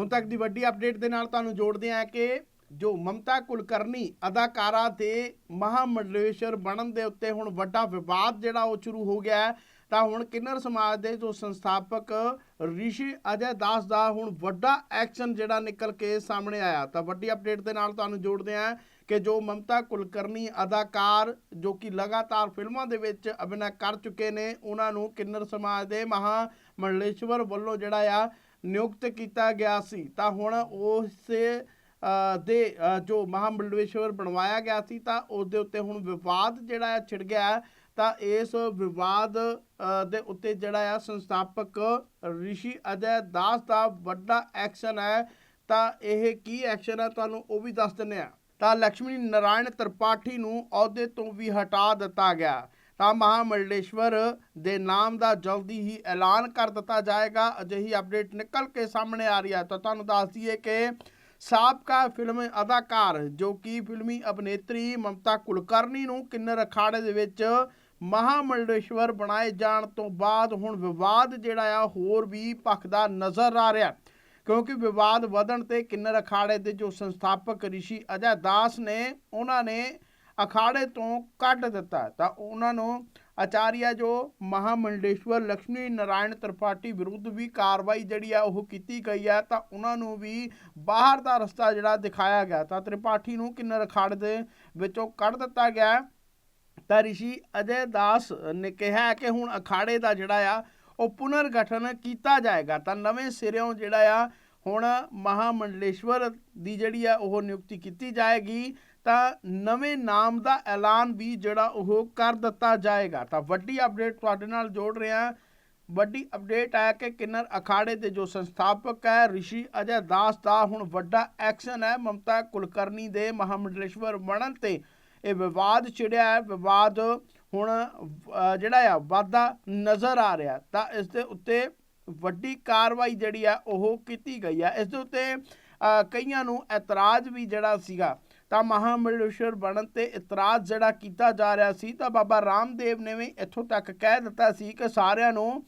ਹੁਣ ਤੱਕ ਦੀ ਵੱਡੀ ਅਪਡੇਟ ਦੇ ਨਾਲ ਤੁਹਾਨੂੰ ਜੋੜਦੇ ਹਾਂ ਕਿ ਜੋ ਮਮਤਾ ਕੁਲਕਰਨੀ ਅਦਾਕਾਰਾ ਦੇ ਮਹਾਮੰਡਲੇਸ਼ਵਰ ਬਣਨ ਦੇ ਉੱਤੇ ਹੁਣ ਵੱਡਾ ਵਿਵਾਦ ਜਿਹੜਾ ਉਹ ਸ਼ੁਰੂ ਹੋ ਗਿਆ ਹੈ, ਤਾਂ ਹੁਣ ਕਿੰਨਰ ਸਮਾਜ ਦੇ ਜੋ ਸੰਸਥਾਪਕ ਰਿਸ਼ੀ ਅਜੇ ਦਾਸ ਦਾ ਹੁਣ ਵੱਡਾ ਐਕਸ਼ਨ ਜਿਹੜਾ ਨਿਕਲ ਕੇ ਸਾਹਮਣੇ ਆਇਆ। ਤਾਂ ਵੱਡੀ ਅਪਡੇਟ ਦੇ ਨਾਲ ਤੁਹਾਨੂੰ ਜੋੜਦੇ ਹਾਂ ਕਿ ਜੋ ਮਮਤਾ ਕੁਲਕਰਨੀ ਅਦਾਕਾਰ ਜੋ ਕਿ ਲਗਾਤਾਰ ਫਿਲਮਾਂ ਦੇ ਵਿੱਚ ਅਭਿਨੈ ਕਰ ਚੁੱਕੇ ਨੇ, ਉਹਨਾਂ ਨੂੰ ਕਿੰਨਰ ਸਮਾਜ ਦੇ ਮਹਾ ਮੰਡਲੇਸ਼ਵਰ ਵੱਲੋਂ ਜਿਹੜਾ ਆ ਨਿਯੁਕਤ ਕੀਤਾ ਗਿਆ ਸੀ, ਤਾਂ ਹੁਣ ਉਸੇ ਦੇ ਜੋ ਮਹਾਮੰਡਲੇਸ਼ਵਰ ਬਣਵਾਇਆ ਗਿਆ ਸੀ, ਤਾਂ ਉਸ ਦੇ ਉੱਤੇ ਹੁਣ ਵਿਵਾਦ ਜਿਹੜਾ ਹੈ ਛਿੜ ਗਿਆ ਤਾਂ ਇਸ ਵਿਵਾਦ ਦੇ ਉੱਤੇ ਜਿਹੜਾ ਆ ਸੰਸਥਾਪਕ ਰਿਸ਼ੀ ਅਜੈ ਦਾਸ ਦਾ ਵੱਡਾ ਐਕਸ਼ਨ ਹੈ, ਤਾਂ ਇਹ ਕੀ ਐਕਸ਼ਨ ਹੈ ਤੁਹਾਨੂੰ ਉਹ ਵੀ ਦੱਸ ਦਿੰਦੇ ਆ ਤਾਂ ਲక్ష్ਮੀ ਨਾਰਾਇਣ ਤ੍ਰਿਪਾਠੀ ਨੂੰ ਅਹੁਦੇ ਤੋਂ ਵੀ ਹਟਾ ਦਿੱਤਾ ਗਿਆ। ਤਾਂ ਮਹਾਮੰਡਲੇਸ਼ਵਰ ਦੇ ਨਾਮ ਦਾ ਜਲਦੀ ਹੀ ਐਲਾਨ ਕਰ ਦਿੱਤਾ ਜਾਏਗਾ। ਅਜਿਹੀ ਅਪਡੇਟ ਨਿਕਲ ਕੇ ਸਾਹਮਣੇ ਆ ਰਹੀ ਹੈ। ਤਾਂ ਤੁਹਾਨੂੰ ਦੱਸ ਦਈਏ ਕਿ ਸਾਬਕਾ ਫਿਲਮ ਅਦਾਕਾਰ, ਜੋ ਕਿ ਫਿਲਮੀ ਅਭਿਨੇਤਰੀ ਮਮਤਾ ਕੁਲਕਰਨੀ ਨੂੰ ਕਿੰਨਰ ਅਖਾੜੇ ਦੇ ਵਿੱਚ ਮਹਾਮੰਡਲੇਸ਼ਵਰ ਬਣਾਏ ਜਾਣ ਤੋਂ ਬਾਅਦ ਹੁਣ ਵਿਵਾਦ ਜਿਹੜਾ ਆ ਹੋਰ ਵੀ ਭਖਦਾ ਨਜ਼ਰ ਆ ਰਿਹਾ। ਕਿਉਂਕਿ ਵਿਵਾਦ ਵਧਣ ਤੇ ਕਿੰਨਰ ਅਖਾੜੇ ਦੇ ਜੋ ਸੰਸਥਾਪਕ ਰਿਸ਼ੀ ਅਜੈ ਦਾਸ ਨੇ, ਉਹਨਾਂ ਨੇ ਅਖਾੜੇ ਤੋਂ ਕੱਢ ਦਿੱਤਾ ਤਾਂ ਉਹਨਾਂ ਨੂੰ ਆਚਾਰੀਆ ਜੋ ਮਹਾਮੰਡਲੇਸ਼ਵਰ ਲక్ష్ਮੀ ਨਾਰਾਇਣ ਤ੍ਰਿਪਾਠੀ ਵਿਰੁੱਧ ਵੀ ਕਾਰਵਾਈ ਜਿਹੜੀ ਆ ਉਹ ਕੀਤੀ ਗਈ ਹੈ ਤਾਂ ਉਹਨਾਂ ਨੂੰ ਵੀ ਬਾਹਰ ਦਾ ਰਸਤਾ ਜਿਹੜਾ ਦਿਖਾਇਆ ਗਿਆ। ਤਾਂ ਤ੍ਰਿਪਾਠੀ ਨੂੰ ਕਿੰਨਰ ਅਖਾੜੇ ਦੇ ਵਿੱਚੋਂ ਕੱਢ ਦਿੱਤਾ ਗਿਆ। ਤਾਂ ਰਿਸ਼ੀ ਅਜੇ ਦਾਸ ਨੇ ਕਿਹਾ ਹੈ ਕਿ ਹੁਣ ਅਖਾੜੇ ਦਾ ਜਿਹੜਾ ਆ, ਉਹ ਪੁਨਰ ਗਠਨ ਕੀਤਾ ਜਾਏਗਾ। ਤਾਂ ਨਵੇਂ ਸਿਰਿਓਂ ਜਿਹੜਾ ਆ, ਹੁਣ ਮਹਾਮੰਡਲੇਸ਼ਵਰ ਦੀ ਜਿਹੜੀ ਆ ਉਹ ਨਿਯੁਕਤੀ ਕੀਤੀ ਜਾਏਗੀ। ਤਾਂ ਨਵੇਂ ਨਾਮ ਦਾ ਐਲਾਨ ਵੀ ਜਿਹੜਾ ਉਹ ਕਰ ਦਿੱਤਾ ਜਾਏਗਾ। ਤਾਂ ਵੱਡੀ ਅਪਡੇਟ ਤੁਹਾਡੇ ਨਾਲ ਜੋੜ ਰਿਹਾ ਵੱਡੀ ਅਪਡੇਟ ਹੈ ਕਿ ਕਿੰਨਰ ਅਖਾੜੇ ਦੇ ਜੋ ਸੰਸਥਾਪਕ ਹੈ, ਰਿਸ਼ੀ ਅਜੈ ਦਾਸ ਦਾ ਹੁਣ ਵੱਡਾ ਐਕਸ਼ਨ ਹੈ। ਮਮਤਾ ਕੁਲਕਰਨੀ ਦੇ ਮਹਾਮੰਡਲੇਸ਼ਵਰ ਬਣਨ ਤੇ ਇਹ ਵਿਵਾਦ ਛਿੜਿਆ ਹੈ। ਵਿਵਾਦ ਹੁਣ ਜਿਹੜਾ ਆ, ਵਾਧਾ ਨਜ਼ਰ ਆ ਰਿਹਾ। ਤਾਂ ਇਸ ਦੇ ਉੱਤੇ ਵੱਡੀ ਕਾਰਵਾਈ ਜਿਹੜੀ ਆ, ਉਹ ਕੀਤੀ ਗਈ ਹੈ ਇਸ ਦੇ ਉੱਤੇ ਕਈਆਂ ਨੂੰ ਇਤਰਾਜ਼ ਵੀ ਜਿਹੜਾ ਸੀਗਾ ਤਾਂ ਮਹਾਮੰਡਲੇਸ਼ਵਰ ਬਣਨ ਤੇ ਇਤਰਾਜ਼ ਜਿਹੜਾ ਕੀਤਾ ਜਾ ਰਿਹਾ ਸੀ, ਤਾਂ ਬਾਬਾ ਰਾਮਦੇਵ ਨੇ ਵੀ ਇੱਥੋਂ ਤੱਕ ਕਹਿ ਦਿੱਤਾ ਸੀ ਕਿ ਸਾਰਿਆਂ ਨੂੰ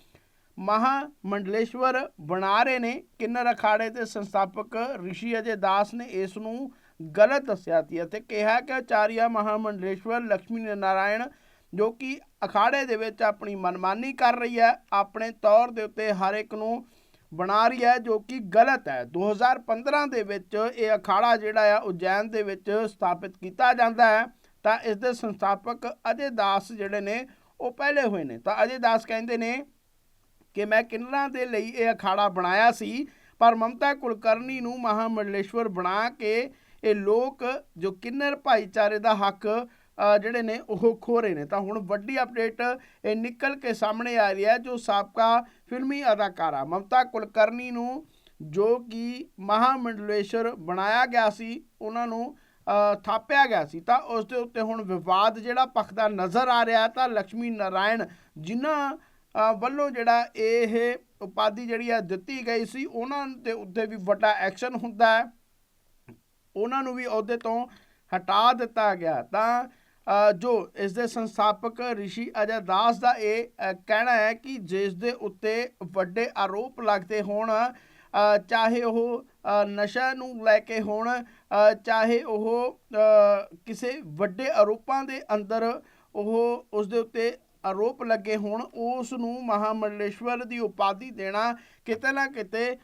ਮਹਾਮੰਡਲੇਸ਼ਵਰ ਬਣਾ ਰਹੇ ਨੇ। ਕਿੰਨਰ ਅਖਾੜੇ ਦੇ ਸੰਸਥਾਪਕ ਰਿਸ਼ੀ ਅਜੇ ਦਾਸ ਨੇ ਇਸ ਨੂੰ ਗਲਤ ਦੱਸਿਆ ਸੀ ਅਤੇ ਕਿਹਾ ਕਿ ਆਚਾਰੀਆ ਮਹਾ ਲక్ష్ਮੀ ਨਾਰਾਇਣ ਜੋ ਕਿ ਅਖਾੜੇ ਦੇ ਵਿੱਚ ਆਪਣੀ ਮਨਮਾਨੀ ਕਰ ਰਹੀ ਹੈ, ਆਪਣੇ ਤੌਰ ਦੇ ਉੱਤੇ ਹਰ ਇੱਕ ਨੂੰ ਬਣਾ ਰਹੀ ਹੈ, ਜੋ ਕਿ ਗਲਤ ਹੈ। 2015 ਦੇ ਵਿੱਚ ਇਹ ਅਖਾੜਾ ਜਿਹੜਾ ਆ ਉਜੈਨ ਦੇ ਵਿੱਚ ਸਥਾਪਿਤ ਕੀਤਾ ਜਾਂਦਾ ਹੈ। ਤਾਂ ਇਸ ਦੇ ਸੰਸਥਾਪਕ ਅਜੇ ਦਾਸ ਜਿਹੜੇ ਨੇ, ਉਹ ਪਹਿਲੇ ਹੋਏ ਨੇ। ਤਾਂ ਅਜੇ ਦਾਸ ਕਹਿੰਦੇ ਨੇ ਕਿ ਮੈਂ ਕਿੰਨਰਾਂ ਦੇ ਲਈ ਇਹ ਅਖਾੜਾ ਬਣਾਇਆ ਸੀ, ਪਰ ਮਮਤਾ ਕੁਲਕਰਨੀ ਨੂੰ ਮਹਾਮੰਡਲੇਸ਼ਵਰ ਬਣਾ ਕੇ ਇਹ ਲੋਕ, ਜੋ ਕਿੰਨਰ ਭਾਈਚਾਰੇ ਦਾ ਹੱਕ ਜਿਹੜੇ ਨੇ ਉਹ ਖੋ ਰਹੇ ਨੇ। ਤਾਂ ਹੁਣ ਵੱਡੀ ਅਪਡੇਟ ਇਹ ਨਿਕਲ ਕੇ ਸਾਹਮਣੇ ਆ ਰਹੀ ਹੈ, ਜੋ ਸਾਬਕਾ ਫਿਲਮੀ ਅਦਾਕਾਰਾ ਮਮਤਾ ਕੁਲਕਰਨੀ ਨੂੰ ਜੋ ਕਿ ਮਹਾਮੰਡਲੇਸ਼ਵਰ ਬਣਾਇਆ ਗਿਆ ਸੀ, ਉਹਨਾਂ ਨੂੰ ਥਾਪਿਆ ਗਿਆ ਸੀ। ਤਾਂ ਉਸ ਦੇ ਉੱਤੇ ਹੁਣ ਵਿਵਾਦ ਜਿਹੜਾ ਭਖਦਾ ਨਜ਼ਰ ਆ ਰਿਹਾ ਤਾਂ ਲక్ష్ਮੀ ਨਾਰਾਇਣ ਜਿਨ੍ਹਾਂ ਵੱਲੋਂ ਜਿਹੜਾ ਇਹ ਉਪਾਧੀ ਜਿਹੜੀ ਆ ਦਿੱਤੀ ਗਈ ਸੀ, ਉਹਨਾਂ ਦੇ ਉੱਤੇ ਵੀ ਵੱਡਾ ਐਕਸ਼ਨ ਹੁੰਦਾ ਹੈ। ਉਹਨਾਂ ਨੂੰ ਵੀ ਅਹੁਦੇ ਤੋਂ ਹਟਾ ਦਿੱਤਾ ਗਿਆ। ਤਾਂ ਜੋ ਇਸ ਦੇ ਸੰਸਥਾਪਕ ਰਿਸ਼ੀ ਅਜੈ ਦਾਸ ਦਾ ਇਹ ਕਹਿਣਾ ਹੈ ਕਿ ਜਿਸ ਦੇ ਉੱਤੇ ਵੱਡੇ ਆਰੋਪ ਲੱਗਦੇ ਹੋਣ ਚਾਹੇ ਉਹ ਅ, ਨਸ਼ਾ ਨੂੰ ਲੈ ਕੇ ਹੋਣ ਚਾਹੇ ਉਹ ਕਿਸੇ ਵੱਡੇ ਆਰੋਪਾਂ ਦੇ ਅੰਦਰ ਉਹ ਉਸ ਦੇ ਉੱਤੇ ਆਰੋਪ ਲੱਗੇ ਹੋਣ ਉਸ ਨੂੰ ਮਹਾਮੰਡਲੇਸ਼ਵਰ ਦੀ ਉਪਾਧੀ ਦੇਣਾ ਕਿਤੇ ਨਾ ਕਿਤੇ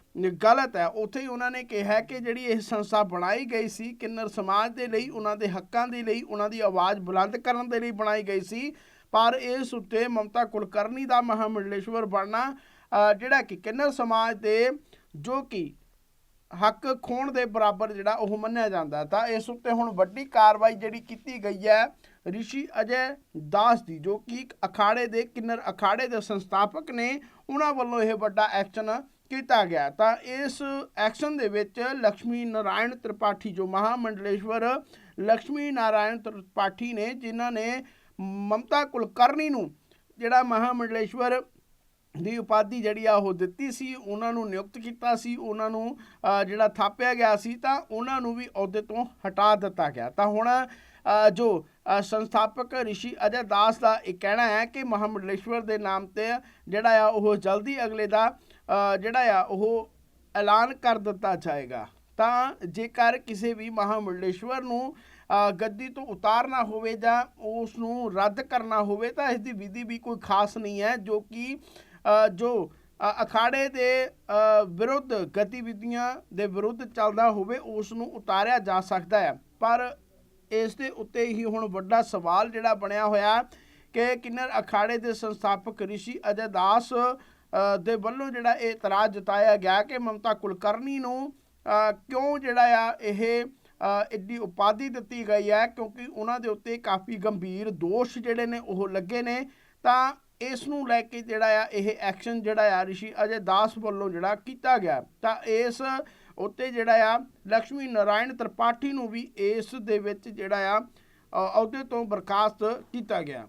ਗਲਤ ਹੈ। ਉੱਥੇ ਹੀ ਉਹਨਾਂ ਨੇ ਕਿਹਾ ਕਿ ਜਿਹੜੀ ਇਹ ਸੰਸਥਾ ਬਣਾਈ ਗਈ ਸੀ, ਕਿੰਨਰ ਸਮਾਜ ਦੇ ਲਈ, ਉਹਨਾਂ ਦੇ ਹੱਕਾਂ ਦੇ ਲਈ, ਉਹਨਾਂ ਦੀ ਆਵਾਜ਼ ਬੁਲੰਦ ਕਰਨ ਦੇ ਲਈ ਬਣਾਈ ਗਈ ਸੀ। ਪਰ ਇਸ ਉੱਤੇ ਮਮਤਾ ਕੁਲਕਰਨੀ ਦਾ ਮਹਾਮੰਡਲੇਸ਼ਵਰ ਬਣਨਾ ਜਿਹੜਾ ਕਿ ਕਿੰਨਰ ਸਮਾਜ ਦੇ ਜੋ ਕਿ ਹੱਕ ਖੋਣ ਦੇ ਬਰਾਬਰ ਜਿਹੜਾ ਉਹ ਮੰਨਿਆ ਜਾਂਦਾ ਤਾਂ ਇਸ ਉੱਤੇ ਹੁਣ ਵੱਡੀ ਕਾਰਵਾਈ ਜਿਹੜੀ ਕੀਤੀ ਗਈ ਹੈ ਰਿਸ਼ੀ ਅਜੇ ਦਾਸ ਦੀ, ਜੋ ਕਿ ਅਖਾੜੇ ਦੇ ਕਿੰਨਰ ਅਖਾੜੇ ਦੇ ਸੰਸਥਾਪਕ ਨੇ, ਉਹਨਾਂ ਵੱਲੋਂ ਇਹ ਵੱਡਾ ਐਕਸ਼ਨ ਕੀਤਾ ਗਿਆ ਤਾਂ ਇਸ ਐਕਸ਼ਨ ਦੇ ਵਿੱਚ ਲక్ష్ਮੀ ਨਾਰਾਇਣ ਤ੍ਰਿਪਾਠੀ, ਜੋ ਮਹਾਮੰਡਲੇਸ਼ਵਰ ਲక్ష్ਮੀ ਨਾਰਾਇਣ ਤ੍ਰਿਪਾਠੀ ਨੇ, ਜਿਨ੍ਹਾਂ ਨੇ ਮਮਤਾ ਕੁਲਕਰਨੀ ਨੂੰ ਜਿਹੜਾ ਮਹਾਮੰਡਲੇਸ਼ਵਰ ਦੀ ਉਪਾਧੀ ਜਿਹੜੀ ਆ ਉਹ ਦਿੱਤੀ ਸੀ, ਉਹਨਾਂ ਨੂੰ ਨਿਯੁਕਤ ਕੀਤਾ ਸੀ, ਉਹਨਾਂ ਨੂੰ ਜਿਹੜਾ ਥਾਪਿਆ ਗਿਆ ਸੀ, ਤਾਂ ਉਹਨਾਂ ਨੂੰ ਵੀ ਅਹੁਦੇ ਤੋਂ ਹਟਾ ਦਿੱਤਾ ਗਿਆ। ਤਾਂ ਹੁਣ ਜੋ ਸੰਸਥਾਪਕ ਰਿਸ਼ੀ ਅਜੈ ਦਾਸ ਦਾ ਇਹ ਕਹਿਣਾ ਹੈ ਕਿ ਮਹਾਮੰਡਲੇਸ਼ਵਰ ਦੇ ਨਾਮ ਤੇ ਜਿਹੜਾ ਆ ਉਹ ਜਲਦੀ ਅਗਲੇ ਦਾ ਜਿਹੜਾ ਆ ਉਹ ਐਲਾਨ ਕਰ ਦਿੱਤਾ ਜਾਏਗਾ। ਤਾਂ ਜੇਕਰ ਕਿਸੇ ਵੀ ਮਹਾਮੰਡਲੇਸ਼ਵਰ ਨੂੰ ਗੱਦੀ ਤੋਂ ਉਤਾਰਨਾ ਹੋਵੇ ਜਾਂ ਉਸ ਨੂੰ ਰੱਦ ਕਰਨਾ ਹੋਵੇ, ਤਾਂ ਇਸ ਦੀ ਵਿਧੀ ਵੀ ਕੋਈ ਖਾਸ ਨਹੀਂ ਹੈ, ਜੋ ਕਿ ਜੋ ਅਖਾੜੇ ਦੇ ਵਿਰੁੱਧ ਗਤੀਵਿਧੀਆਂ ਦੇ ਵਿਰੁੱਧ ਚੱਲਦਾ ਹੋਵੇ ਉਸ ਨੂੰ ਉਤਾਰਿਆ ਜਾ ਸਕਦਾ ਹੈ। ਪਰ ਇਸ ਦੇ ਉੱਤੇ ਹੀ ਹੁਣ ਵੱਡਾ ਸਵਾਲ ਜਿਹੜਾ ਬਣਿਆ ਹੋਇਆ ਕਿ ਕਿੰਨਰ ਅਖਾੜੇ ਦੇ ਸੰਸਥਾਪਕ ਰਿਸ਼ੀ ਅਜੈ ਦਾਸ ਦੇ ਵੱਲੋਂ ਜਿਹੜਾ ਇਹ ਇਤਰਾਜ਼ ਜਤਾਇਆ ਗਿਆ ਕਿ ਮਮਤਾ ਕੁਲਕਰਨੀ ਨੂੰ ਕਿਉਂ ਜਿਹੜਾ ਆ ਇਹ ਅ, ਉਪਾਧੀ ਦਿੱਤੀ ਗਈ ਹੈ ਕਿਉਂਕਿ ਉਹਨਾਂ ਦੇ ਉੱਤੇ ਕਾਫੀ ਗੰਭੀਰ ਦੋਸ਼ ਜਿਹੜੇ ਨੇ ਉਹ ਲੱਗੇ ਨੇ ਤਾਂ ਇਸ ਨੂੰ ਲੈ ਕੇ ਜਿਹੜਾ ਆ, ਇਹ ਐਕਸ਼ਨ ਜਿਹੜਾ ਆ ਰਿਸ਼ੀ ਅਜੇ ਦਾਸ ਵੱਲੋਂ ਜਿਹੜਾ ਕੀਤਾ ਗਿਆ। ਤਾਂ ਇਸ ਉੱਤੇ ਜਿਹੜਾ ਆ ਲక్ష్ਮੀ ਨਾਰਾਇਣ ਤ੍ਰਿਪਾਠੀ ਨੂੰ ਵੀ ਇਸ ਦੇ ਵਿੱਚ ਜਿਹੜਾ ਆ ਅਹੁਦੇ ਤੋਂ ਬਰਖਾਸਤ ਕੀਤਾ ਗਿਆ।